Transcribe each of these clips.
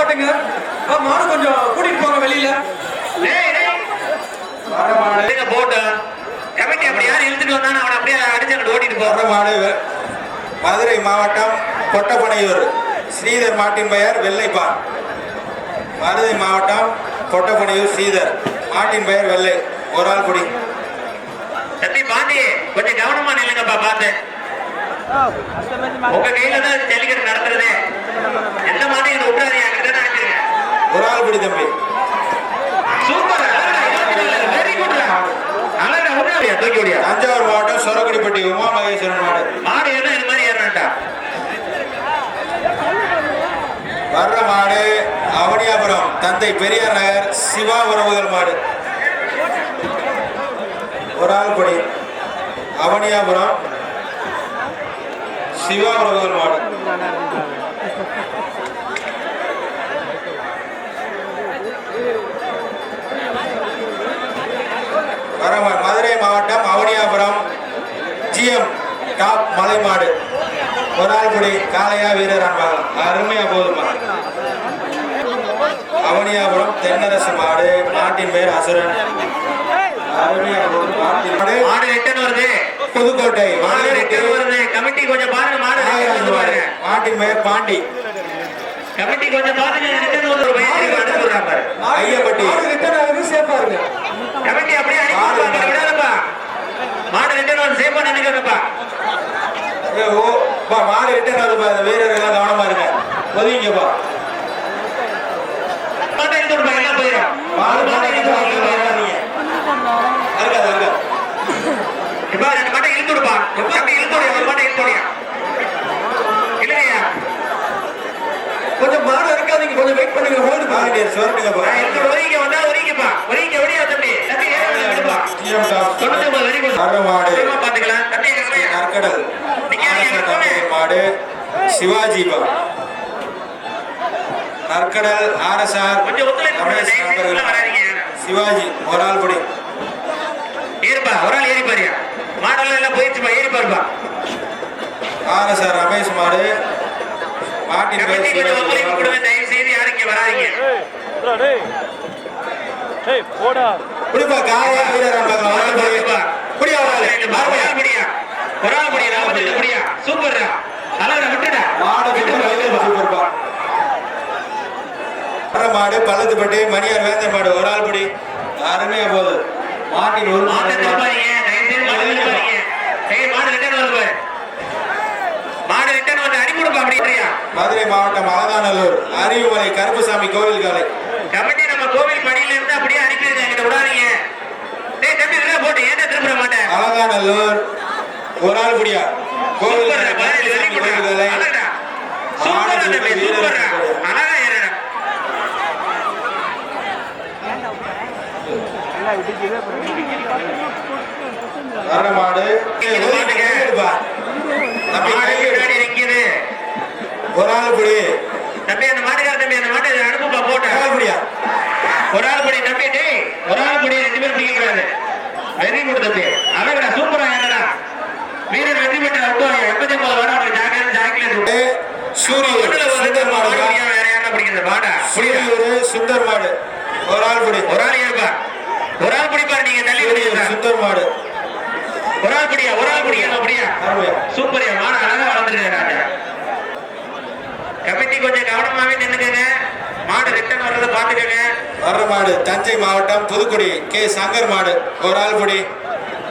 கட்டுங்க மாடு கொஞ்சம் கூட்டிட்டு போங்க வெளியில. போட்டு கமிட்டி அப்படி யாரும் இழுத்துட்டு வந்தானே அவனை அப்படியே அடிச்சு ஓட்டிட்டு போற மாடு மதுரை மாவட்டம் கொட்டப்பனையூர் ஸ்ரீதர் மாட்டின் பெயர் வெள்ளைப்பான். மதுரை மாவட்டம் கொட்டப்பனையூர் ஸ்ரீதர். மாட்டின் பெயர் வெள்ளை. ஒரு ஆள் குடி. தம்பி பாண்டி கொஞ்சம் கவனமா நில்லுங்கப்பா பார்த்தேன் உங்க கையில தான் ஜல்லிக்கட்டு நடத்துறது. எந்த மாதிரி இது விட்டுறாதீங்க அங்கிட்ட தான் அடிச்சிருங்க ஒரு ஆள் குடி தம்பி. சூப்பர் வெரி குட் தூக்கி விடியா தஞ்சாவூர் மாவட்டம் சொரக்குடிப்பட்டி உமா மகேஸ்வரன் மாடு. மாடு என்ன இது மாதிரி ஏறான்டா வர்ற மாடு அவனியாபுரம் தந்தை பெரியார் நகர் சிவா உறவுகள் மாடு. ஒரு ஆள் கொடி அவனியாபுரம் சிவா உறவுகள் மாடு. வர மதுரை மாவட்டம் அவனியாபுரம். ஜிஎம் டாப் மலைமாடு ஒரு ஆள் காளையா வீரர் அன்பாகலாம் அருமையா போதுமா அவனியாபுரம் தென்னரசு மாடு. நாட்டின் பேர் அசுரன். மாடு ரிட்டர்ன் வருது. புதுக்கோட்டை மாடு ரிட்டர்ன் வருது. கமிட்டி கொஞ்சம் பாருங்க மாடு பாருங்க. நாட்டின் பேர் பாண்டி. கமிட்டி கொஞ்சம் பாருங்க ரிட்டர்ன் வருது. ஒரு பையன் அனுப்பி விடுறாங்க பாரு ஐயப்பட்டி கமிட்டி அப்படியே அனுப்பி விடுறாங்க விடாதப்பா மாடு ரிட்டர்ன் வந்து சேஃபா நினைக்கிறப்பா ஏ, ஓ பா மாடு ரிட்டர்ன் வருது பாரு வீரர்கள் எல்லாம் கவனமா இருங்க ஒதுங்கிங்கப்பா மாட்டை எடுத்து விடுப்பா எல்லாம் போயிடும் மாடு மாட்டை மாடு எடுத்து விடுப்பா, எல்லாம் போயிடும். இருக்காது இருக்காது இப்ப ரெண்டு மாட்டை இழுத்து விடுப்பா தம்பி இழுத்து விடியா ஒரு மாட்டை இழுத்து விடியா இல்லையா? கொஞ்சம் மாடு இருக்காதீங்க. கொஞ்சம் வெயிட் பண்ணுங்க. ஹோல்டு பாருங்க சொல்லுங்கப்பா இழுத்து ஒதுங்க வந்தா ஒதுங்கிப்பா ஒதுங்க ஒடியா தம்பி. தம்பி தொண்ணூத்தி ஒன்பது வெரி குட் மாடு. பாத்துக்கலாம் தம்பி நற்கடல்? மாடு. சிவாஜி பா. நற்கடல் ஆர்எஸ்ஆர் ஒரு ஆள் படி. ஏறுப்பா ஒரு ஆள் மாடெல்லாம் எல்லாம் போயிடுச்சுப்பா ஏறி பாருப்பா. ஆர்எஸ்ஆர் ரமேஷ் மாடு. மாட்டின் ஒத்துழைப்பு கொடுங்க தயவு செய்து யாரும் இங்க வராதீங்க. போடா. குடிப்பா காலையா வீரர் பார்க்கலாம் ஒரு ஆள் படி பாருப்பா. குடியா ஒரு ஆள் ரெண்டு பா, ஒரு ஆள் முடியா ஒரு ஆள் முடியா நாற்பத்தெட்டு முடியா சூப்பர்ரா. அழகா விட்டுடா. மாடு. சூப்பர்ப்பா. மாடு பள்ளத்துப்பட்டி மணியார் வேந்தர் மாடு ஒரு ஆள் படி. அருமையா போகுது. மாட்டின் ஒரு மாட்டை மாடு திருப்பாதீங்க தயவு செய்து மாடு திருப்பாதீங்க தயவு மாடு ரிட்டர்ன் வருது மாடு ரிட்டர்ன் வந்து அடிமுடுப்பா அப்படியா மதுரை மாவட்டம் அலங்காநல்லூர் அரியுமலை கருப்புசாமி கோவில் காலை கமிட்டி நம்ம கோவில் படியில இருந்து அப்படியே அனுப்பிடுங்க எங்கிட்ட விடாதீங்க டேய் தம்பி உள்ள போட்டு ஏன்டா திரும்ப மாட்டேன் அலங்காநல்லூர் ஒரு ஆள் முடியா கோவில். கோவில் காலை அழகா. சூப்பர்ரா தம்பி, சூப்பர்ரா. அழகா ஏறுடா. வர்ற மாடு இது மாட்டுங்க. கையெடுப்பா. தம்பி, மாடு கையெடு. பின்னாடி நிக்குது. ஒரு ஆள் புடி. தம்பி அந்த மாட்டுக்கார தம்பி அந்த மாட்டை அனுப்புப்பா போட்டு. ஒரு ஆள் ஒரு ஆள் படி தம்பி டேய் ஒரு ஆள் படி ரெண்டு பேரும் பிடிக்க கூடாது வெரி குட் தம்பி. அழகடா சூப்பரா ஏறடா வீரர் வெற்றி பெற்ற விட்டு எண்பத்தி ஒன்பது வாரம் அவனுக்கு ஜாக்கிரதை ஜாக்கிரதை ஏ, சூரியூர் சுந்தர் மாடு வேற யாரா பிடிக்கிறது மாடா சூரியூர் சுந்தர் மாடு. ஒரு ஆள் புடி. ஒரு ஆள் ஏற்பா ஒரு ஆள் பிடிப்பாரு நீங்க தள்ளி விடுங்க. சுந்தர் மாடு. ஒரு ஆள் பிடியா ஒரு ஆள் பிடியா அப்படியா சூப்பர்யா மாடு அழகா வளர்ந்துருக்கு ராஜா. கமிட்டி கொஞ்சம் கவனமாவே நின்னுக்கங்க. மாடு ரிட்டர்ன் வர்றதை பாத்துக்கங்க வர்ற மாடு தஞ்சை மாவட்டம் புதுக்குடி கே. சங்கர் மாடு. ஒரு ஆள்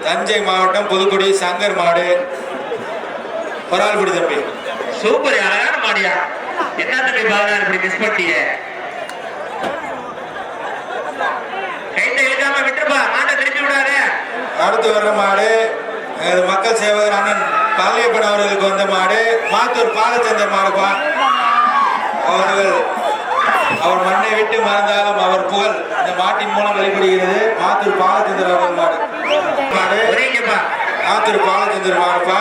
தஞ்சை மாவட்டம் புதுக்குடி சங்கர் மாடு. ஒரு ஆள் தம்பி. சூப்பர் அழகான மாடியா. என்ன தம்பி பதினாறு இப்படி மிஸ் பண்ணிட்டீங்க. கைத்தை இழுக்காம விட்டுருப்பா. மாட்டை திருப்பி விடாத. அடுத்து வர்ற மாடு மக்கள் சேவகர் அண்ணன் பழனியப்பன் அவர்களுக்கு வந்த மாடு. மாத்தூர் பாலச்சந்தர் மாடுப்பா அவர்கள் அவர் மண்ணை விட்டு மறந்தாலும் அவர் புகழ் இந்த மாட்டின் மூலம் வெளிப்படுகிறது. மாத்தூர் பாலச்சந்தர் அவர்கள் மாடு. மாடு. மாத்தூர் பாலச்சந்தர் மாடுப்பா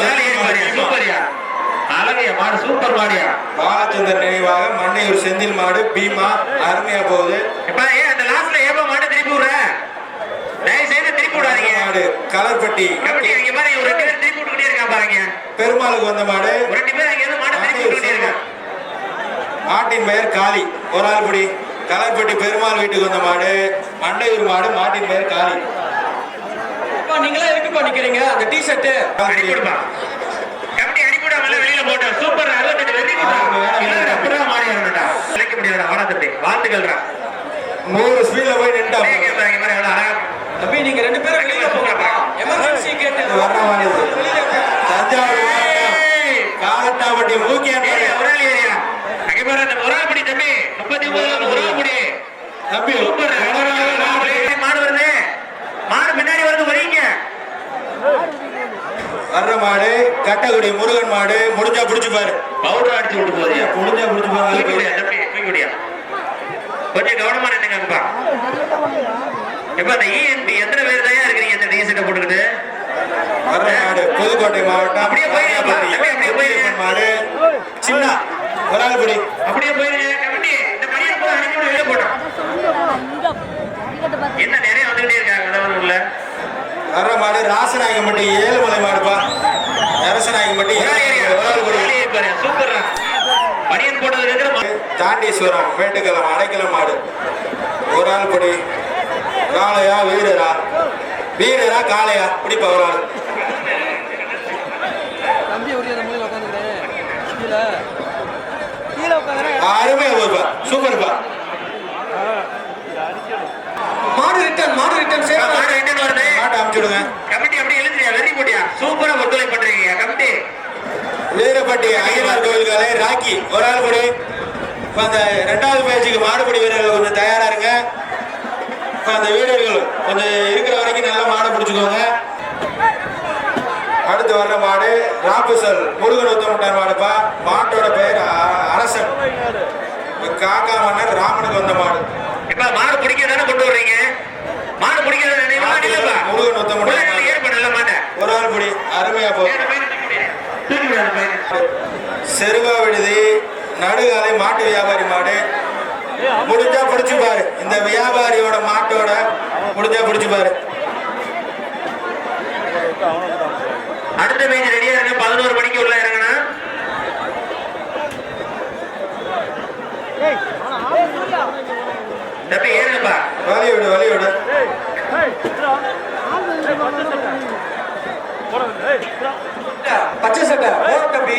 செந்தில் மாடு. மாடு சூப்பர் மாடியா? பாலச்சந்தர் நினைவாக மண்டையூர் செந்தில் மாடு பீமா அருமையா போகுது. அந்த லாஸ்ட்ல ஏப்பா மாட்டை திருப்பி விடுற? தயவு செய்து திருப்பி விடாதீங்க. மாடு. கலர்பட்டி. கமிட்டி இங்க பாருங்க ஒரு ரெண்டு பேர் திருப்பி விட்டுக்கிட்டே இருக்கான் பாருங்க. பெருமாளுக்கு வந்த மாடு. ரெண்டு பேர் அங்க இருந்து மாட்டை திருப்பி விட்டுக்கிட்டே இருக்கான். மாட்டின் பெயர் காளி. ஒரு ஆள் புடி. கலர்பட்டி பெருமாள் வீட்டுக்கு வந்த மாடு. மண்டையூர் மாடு மாட்டின் பெயர் காளி. நீங்களா எதுக்குப்பா நிக்கிறீங்க? அந்த டி ஷர்ட் கமிட்டி அடிப்படாமல வெளியில போட்ட? சூப்பர் அறுபத்தெட்டு வெற்றி புறா மாறி முடியாதுடா வாடா தம்பி. வாழ்த்துக்கள்டா. நூறு ஸ்பீட்ல போய் எவ்வளவு அழகா தம்பி நீங்க ரெண்டு பேரும் வெளியில போங்கப்பா எமர்ஜென்சி கேட்டு வர்ற மாதிரி இது. தஞ்சாவூர் மாவட்டம் ஏய், காலட்டாப்பட்டி மூக்கியான் ஏரியா, ஒரு ஆள் ஏரியா. அங்க பாரு, அந்த ஒரு ஆள் பிடி தம்பி. முப்பத்தி ஒன்பதுல ஒரு ஆள் பிடி. தம்பி சூப்பர். மாடு வருது. மாடு பின்னாடி வருது, வரீங்க. வர்ற மாடு கட்டக்குடி முருகன் மாடு முடிஞ்சா புடிச்சு பாரு பவுடர் அடிச்சு விட்டு போகுதுயா. முடிஞ்சா புடிச்சு பாரு. கொஞ்சம் கவனமா நின்னுங்கப்பா. எப்பா, அந்த ENP எத்தனை பேர் தயாரா இருக்கிறீங்க இந்த t-shirt போட்டுக்கிட்டு? வர்ற மாடு புதுக்கோட்டை மாவட்டம் அப்படியே போயிருங்க. அப்படியே, போயிருங்க. மாடு சின்ன ஒரு ஆள் பிடி அப்படியே போயிருங்க, கமிட்டி. இந்த பையனை பூரா அனுப்பி விடு, வெளிய போட்டோம். என்ன நிறைய வந்துகிட்டே இருக்காங்க உள்ள வர்ற மாடு ராசநாயகம்பட்டி ஏழுமலை மாடுப்பா. நரசநாயகம்பட்டி ஒரு ஆள் ஏரியா, ஒரு ஆள் ஒரு பிடி ஆள் ஏறி பாரு, சூப்பர்ரா. பனியன் போட்டது தாண்டீஸ்வரம் மேட்டுக்கிழமை அடைக்கலம் மாடு. ஒரு ஆள் படி காளையா வீரரா? வீரரா காளையா? பிடிப்பா ஒரு ஆள். அருமையா போயிருப்பா சூப்பர்ப்பா. மாடு ரிட்டர்ன் மாடு ரிட்டர்ன் ஆ, சேவ் மாடு return வருது. கமிட்டி அப்படியே எழுந்துறியா வெறி போட்டியா? சூப்பரா ஒத்துழைப்பு பண்றீங்க. கமிட்டி. வீரப்பட்டி ஐயனார் கோவில் காலை ராக்கி ஒரு ஆள் படி இப்ப அந்த ரெண்டாவது பேச்சுக்கு மாடுபிடி வீரர்கள் கொஞ்சம் தயாரா இருங்க. இப்ப அந்த வீரர்கள் கொஞ்சம் இருக்கிற வரைக்கும் நல்லா மாடை பிடிச்சுக்கோங்க. அடுத்து வர்ற மாடு ராப்புசல் முருகன் உத்தமட்டார் மாடுப்பா மாட்டோட பெயர் அரசன். காக்கா மன்னர் ராமனுக்கு வந்த மாடு. இப்ப மாடு பிடிக்க தானே கொண்டு வர்றீங்க? மாடு பிடிக்கிறது நினைவா இல்லப்பா. முருகன் உத்தமட்டார் முன்னாடி மாடு. ஏற்பட நல்ல மாட்டேன் ஒரு ஆள் படி அருமையா போ. தூக்கி விடு அந்த பையனை. செருவா விடுதி நடுகாலை மாட்டு வியாபாரி மாடு. முடிஞ்சா பிடிச்சு பாரு. இந்த வியாபாரியோட மாட்டோட முடிஞ்சா பிடிச்சு பாரு. அடுத்த பேஜ் ரெடியா இருங்க பதினோரு மணிக்கு உள்ள இறங்கணும் தம்பி ஏறுங்கப்பா வழி விடு வழி விடு பச்சை சட்டை போடு தம்பி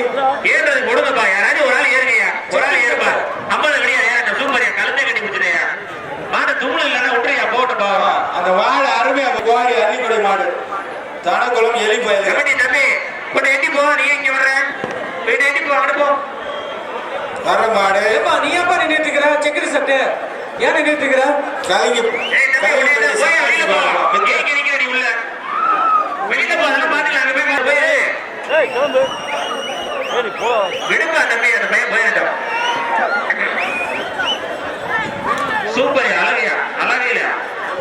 ஏறுறது கொடுங்கப்பா யாராச்சும் ஒரு ஆள் ஏறுங்கய்யா ஒரு ஆள் ஏறுப்பா ஐம்பது வெளியா ஏறட்ட சூப்பரியா கலந்தே கட்டி முடிச்சுடையா மாடு தும்மல் இல்லைன்னா விட்டுறியா போட்டு போவா அந்த மாடு அருமையா குவாரி அள்ளிக்குடி மாடு தனக்குளம் எலி பயிர் கமிட்டி தம்பி கொஞ்சம் எட்டி போ நீ இங்க வர்ற போயிட்டு எட்டி போ அங்க போ வர்ற மாடு ஏப்பா நீ ஏப்பா நின்னுட்டு இருக்கிற செக்குரி சட்டை ஏன் நின்னுட்டு இருக்கிற கலங்கி சூப்பர் அழகையா? அழகையா?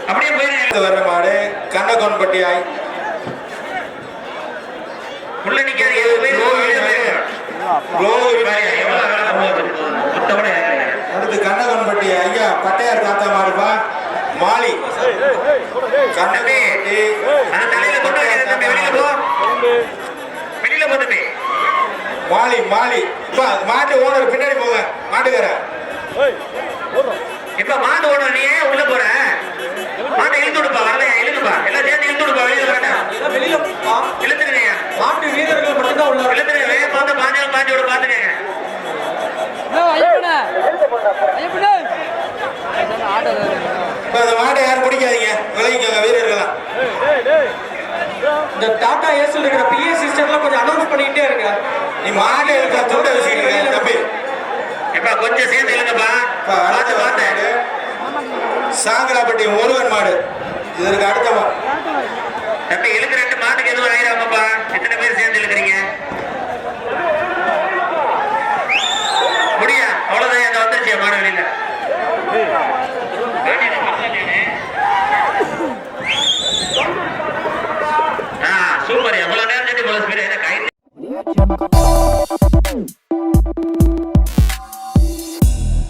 அப்படியே அடுத்து வர்ற மாடு கண்ணகோன்பட்டி ஆய் உள்ள பாருங்க, எவ்வளவு இறங்குறீங்க. அடுத்து கண்ணகோன்பட்டி ஐயா பட்டையார் தாத்தா மாடுப்பா மாலி. கண்ணகோன்பட்டி. மாலி மாலி. இப்ப மாட்டு ஓனர் பின்னாடி போங்க. மாட்டுக்கார இப்ப மாட்டு ஓடுற நீ உள்ள போற மாட்டை இழுத்து விடுப்பா வரலையா இழுத்துப்பா எல்லாம் சேர்ந்து இழுத்து விடுப்பா வெளியில வேண்டாம் எல்லாம் வெளியில வா. இழுத்துருங்க மாட்டு வீரர்கள் மட்டும்தான் உள்ள இழுத்துருங்க வேகம் பார்த்து பாஞ்சு பாஞ்சு விட பாத்துக்கங்க ஐயப்பண்ண ஐயப்பண்ண ஆட்டோ இப்ப அந்த மாட்டை யாரும் பிடிக்காதீங்க விலகிக்கோங்க வீரர்கள்லாம் இந்த டாடா ஏஸ்ல இருக்கிற பிஏ சிஸ்டம்ல கொஞ்சம் அனௌன்ஸ் பண்ணிக்கிட்டே இருங்க. நீ மாட்டை இருக்க துண்டை வச்சுக்கிட்டு இருக்க, தம்பி. இப்ப கொஞ்சம் சேர்ந்து அடுத்த பார்த்து மாடு. பார்த்து. சாங்கலாப்பட்டி முருகன் மாடு. இதற்கு அடுத்த தம்பி இழுக்க ரெண்டு மாட்டுக்கு எதுவும் ஆயிராமப்பா. எத்தனை பேர் சேர்ந்து இழுக்கிறீங்க